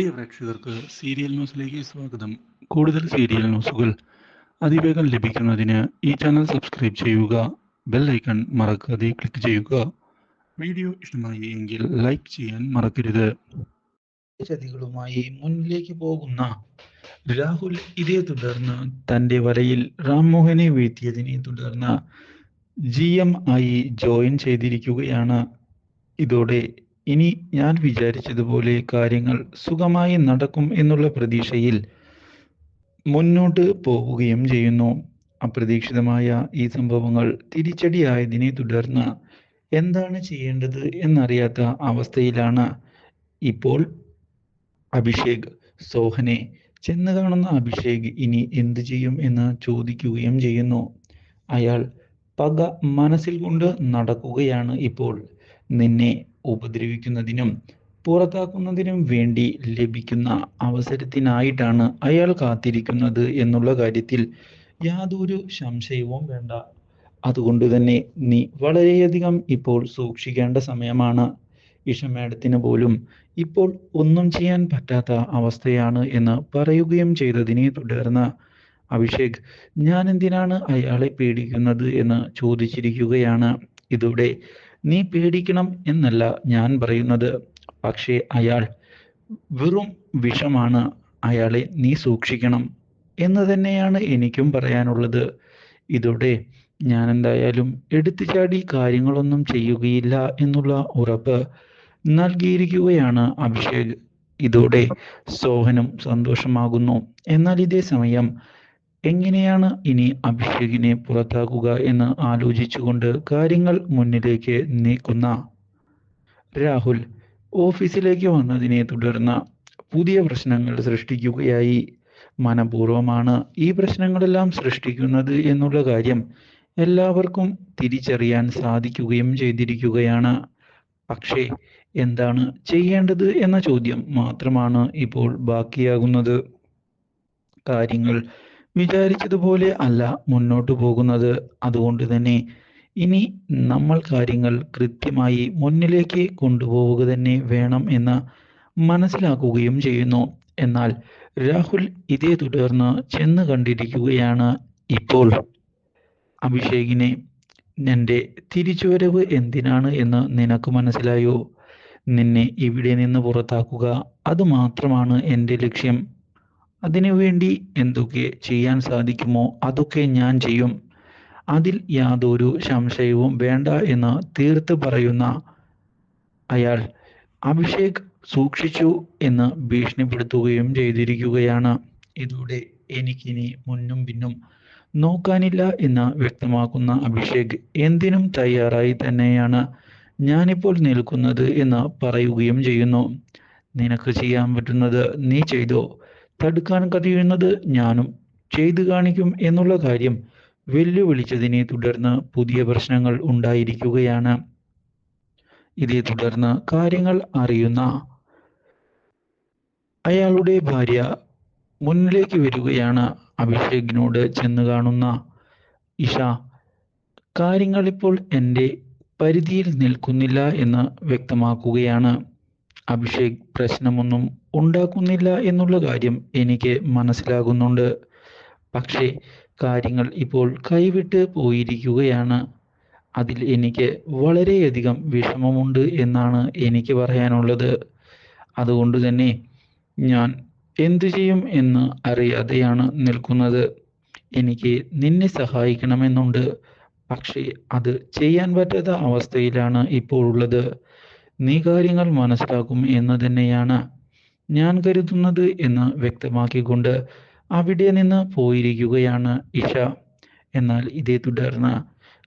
പ്രിയ പ്രേക്ഷകർക്ക് സീരിയൽ ന്യൂസിലേക്ക് സ്വാഗതം. കൂടുതൽ സീരിയൽ ന്യൂസുകൾ അതിവേഗം ലഭിക്കുന്നതിന് ഈ ചാനൽ സബ്സ്ക്രൈബ് ചെയ്യുക ബെൽ ഐക്കൺ മറക്കാതെ ക്ലിക്ക് ചെയ്യുക. വീഡിയോ ഇഷ്ടമായി എങ്കിൽ ലൈക്ക് ചെയ്യാൻ മറക്കരുത്. ചതികളുമായി മുന്നിലേക്ക് പോകുന്ന രാഹുൽ ഇതേ തുടർന്ന് തന്റെ വലയിൽ രാംമോഹനെ വീഴ്ത്തിയതിനെ തുടർന്ന് ജി എം ആയി ജോയിൻ ചെയ്തിരിക്കുകയാണ്. ഇതോടെ ഇനി ഞാൻ വിചാരിച്ചതുപോലെ കാര്യങ്ങൾ സുഖമായി നടക്കും എന്നുള്ള പ്രതീക്ഷയിൽ മുന്നോട്ട് പോവുകയും ചെയ്യുന്നു. അപ്രതീക്ഷിതമായ ഈ സംഭവങ്ങൾ തിരിച്ചടിയായതിനെ തുടർന്ന് എന്താണ് ചെയ്യേണ്ടത് എന്നറിയാത്ത അവസ്ഥയിലാണ് ഇപ്പോൾ അഭിഷേക്. സോഹനെ ചെന്ന് കാണുന്ന അഭിഷേക് ഇനി എന്തു ചെയ്യും എന്ന് ചോദിക്കുകയും ചെയ്യുന്നു. അയാൾ പക മനസ്സിൽ കൊണ്ട് നടക്കുകയാണ് ഇപ്പോൾ. നിന്നെ ഉപദ്രവിക്കുന്നതിനും പുറത്താക്കുന്നതിനും വേണ്ടി ലഭിക്കുന്ന അവസരത്തിനായിട്ടാണ് അയാൾ കാത്തിരിക്കുന്നത് എന്നുള്ള കാര്യത്തിൽ യാതൊരു സംശയവും വേണ്ട. അതുകൊണ്ട് തന്നെ നീ വളരെയധികം ഇപ്പോൾ സൂക്ഷിക്കേണ്ട സമയമാണ്. ഇഷ മാഡത്തിന് പോലും ഇപ്പോൾ ഒന്നും ചെയ്യാൻ പറ്റാത്ത അവസ്ഥയാണ് എന്ന് പറയുകയും ചെയ്തതിനെ തുടർന്ന് അഭിഷേക് ഞാൻ എന്തിനാണ് അയാളെ പേടിക്കുന്നത്? എന്ന് ചോദിച്ചിരിക്കുകയാണ്. ഇതോടെ നീ പേടിക്കണം എന്നല്ല ഞാൻ പറയുന്നത്. പക്ഷേ അയാൾ വെറും വിഷമാണ്. അയാളെ നീ സൂക്ഷിക്കണം എന്ന് തന്നെയാണ് എനിക്കും പറയാനുള്ളത്. ഇതോടെ ഞാൻ എന്തായാലും എടുത്തു ചാടി കാര്യങ്ങളൊന്നും ചെയ്യുകയില്ല എന്നുള്ള ഉറപ്പ് നൽകിയിരിക്കുകയാണ് അഭിഷേക്. ഇതോടെ സോഹനും സന്തോഷമാകുന്നു. എന്നാൽ ഇതേ സമയം എങ്ങനെയാണ് ഇനി അഭിഷേകിനെ പുറത്താക്കുക എന്ന് ആലോചിച്ചുകൊണ്ട് കാര്യങ്ങൾ മുന്നിലേക്ക് നീക്കുന്ന. രാഹുൽ ഓഫീസിലേക്ക് വന്നതിനെ തുടർന്ന് പുതിയ പ്രശ്നങ്ങൾ സൃഷ്ടിക്കുകയായി. മനപൂർവമാണ് ഈ പ്രശ്നങ്ങളെല്ലാം സൃഷ്ടിക്കുന്നത് എന്നുള്ള കാര്യം എല്ലാവർക്കും തിരിച്ചറിയാൻ സാധിക്കുകയും ചെയ്തിരിക്കുകയാണ്. പക്ഷേ എന്താണ് ചെയ്യേണ്ടത് എന്ന ചോദ്യം മാത്രമാണ് ഇപ്പോൾ ബാക്കിയാകുന്നത്. കാര്യങ്ങൾ വിചാരിച്ചതുപോലെ അല്ല മുന്നോട്ട് പോകുന്നത്. അതുകൊണ്ട് തന്നെ ഇനി നമ്മൾ കാര്യങ്ങൾ കൃത്യമായി മുന്നിലേക്ക് കൊണ്ടുപോവുക തന്നെ വേണം എന്ന് മനസ്സിലാക്കുകയും ചെയ്യുന്നു. എന്നാൽ രാഹുൽ ഇതേ തുടർന്ന് ചെന്ന് കണ്ടിരിക്കുകയാണ് ഇപ്പോൾ. അഭിഷേകിനെ എന്റെ തിരിച്ചുവരവ് എന്തിനാണ് എന്ന് നിനക്ക് മനസ്സിലായോ? നിന്നെ ഇവിടെ നിന്ന് പുറത്താക്കുക അത് മാത്രമാണ് എന്റെ ലക്ഷ്യം. അതിനുവേണ്ടി എന്തൊക്കെ ചെയ്യാൻ സാധിക്കുമോ അതൊക്കെ ഞാൻ ചെയ്യും. അതിൽ യാതൊരു സംശയവും വേണ്ട എന്ന് തീർത്ത് പറയുന്ന അയാൾ അഭിഷേക് സൂക്ഷിച്ചു എന്ന് ഭീഷണിപ്പെടുത്തുകയും ചെയ്തിരിക്കുകയാണ്. ഇതോടെ എനിക്കിനി മുന്നും പിന്നും നോക്കാനില്ല എന്ന് വ്യക്തമാക്കുന്ന അഭിഷേക് എന്തിനും തയ്യാറായി തന്നെയാണ്. ഞാനിപ്പോൾ നിൽക്കുന്നത് എന്ന് പറയുകയും ചെയ്യുന്നു. നിനക്ക് ചെയ്യാൻ പറ്റുന്നത് നീ ചെയ്തോ? തടുക്കാൻ കഴിയുന്നത് ഞാനും. ചെയ്തു കാണിക്കും എന്നുള്ള കാര്യം വെല്ലുവിളിച്ചതിനെ തുടർന്ന് പുതിയ പ്രശ്നങ്ങൾ ഉണ്ടായിരിക്കുകയാണ്. ഇതേ തുടർന്ന് കാര്യങ്ങൾ അറിയുന്ന അയാളുടെ ഭാര്യ മുന്നിലേക്ക് വരികയാണ്. അഭിഷേകിനോട് ചെന്ന് കാണുന്ന ഇഷ കാര്യങ്ങൾ ഇപ്പോൾ എന്റെ പരിധിയിൽ നിൽക്കുന്നില്ല എന്ന് വ്യക്തമാക്കുകയാണ്. അഭിഷേക് പ്രശ്നമൊന്നും ഉണ്ടാക്കുന്നില്ല എന്നുള്ള കാര്യം എനിക്ക് മനസ്സിലാകുന്നുണ്ട്. പക്ഷേ കാര്യങ്ങൾ ഇപ്പോൾ കൈവിട്ട് പോയിരിക്കുകയാണ്. അതിൽ എനിക്ക് വളരെയധികം വിഷമമുണ്ട് എന്നാണ് എനിക്ക് പറയാനുള്ളത്. അതുകൊണ്ട് തന്നെ ഞാൻ എന്തു ചെയ്യും എന്ന് അറിയാതെയാണ് നിൽക്കുന്നത്. എനിക്ക് നിന്നെ സഹായിക്കണമെന്നുണ്ട്. പക്ഷേ അത് ചെയ്യാൻ പറ്റാത്ത അവസ്ഥയിലാണ് ഇപ്പോൾ ഉള്ളത്. നീ കാര്യങ്ങൾ മനസ്സിലാക്കും എന്ന് തന്നെയാണ് ഞാൻ കരുതുന്നത് എന്ന് വ്യക്തമാക്കിക്കൊണ്ട് അവിടെ നിന്ന് പോയിരിക്കുകയാണ് ഇഷ. എന്നാൽ ഇതേ തുടർന്ന്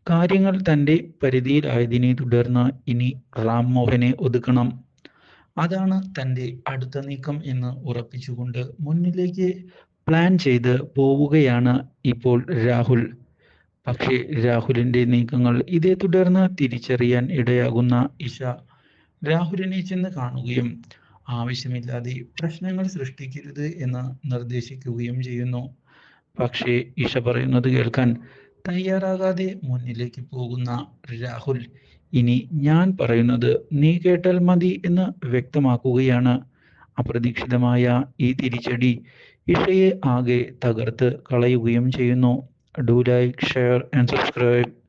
കാര്യങ്ങൾ തന്റെ പരിധിയിലായതിനെ തുടർന്ന് ഇനി റാം മോഹനെ ഒതുക്കണം. അതാണ് തന്റെ അടുത്ത നീക്കം എന്ന് ഉറപ്പിച്ചുകൊണ്ട് മുന്നിലേക്ക് പ്ലാൻ ചെയ്ത് പോവുകയാണ് ഇപ്പോൾ രാഹുൽ. പക്ഷേ രാഹുലിന്റെ നീക്കങ്ങൾ ഇതേ തുടർന്ന് തിരിച്ചറിയാൻ ഇടയാകുന്ന ഇഷ രാഹുലിനെ ചെന്ന് കാണുകയും ആവശ്യമില്ലാതെ പ്രശ്നങ്ങൾ സൃഷ്ടിക്കരുത് എന്ന് നിർദ്ദേശിക്കുകയും ചെയ്യുന്നു. പക്ഷേ ഇഷ പറയുന്നത് കേൾക്കാൻ തയ്യാറാകാതെ മുന്നിലേക്ക് പോകുന്ന രാഹുൽ ഇനി ഞാൻ പറയുന്നത് നീ കേട്ടാൽ മതി എന്ന് വ്യക്തമാക്കുകയാണ്. അപ്രതീക്ഷിതമായ ഈ തിരിച്ചടി ഇഷയെ ആകെ തകർത്ത് കളയുകയും ചെയ്യുന്നു. Do like share and subscribe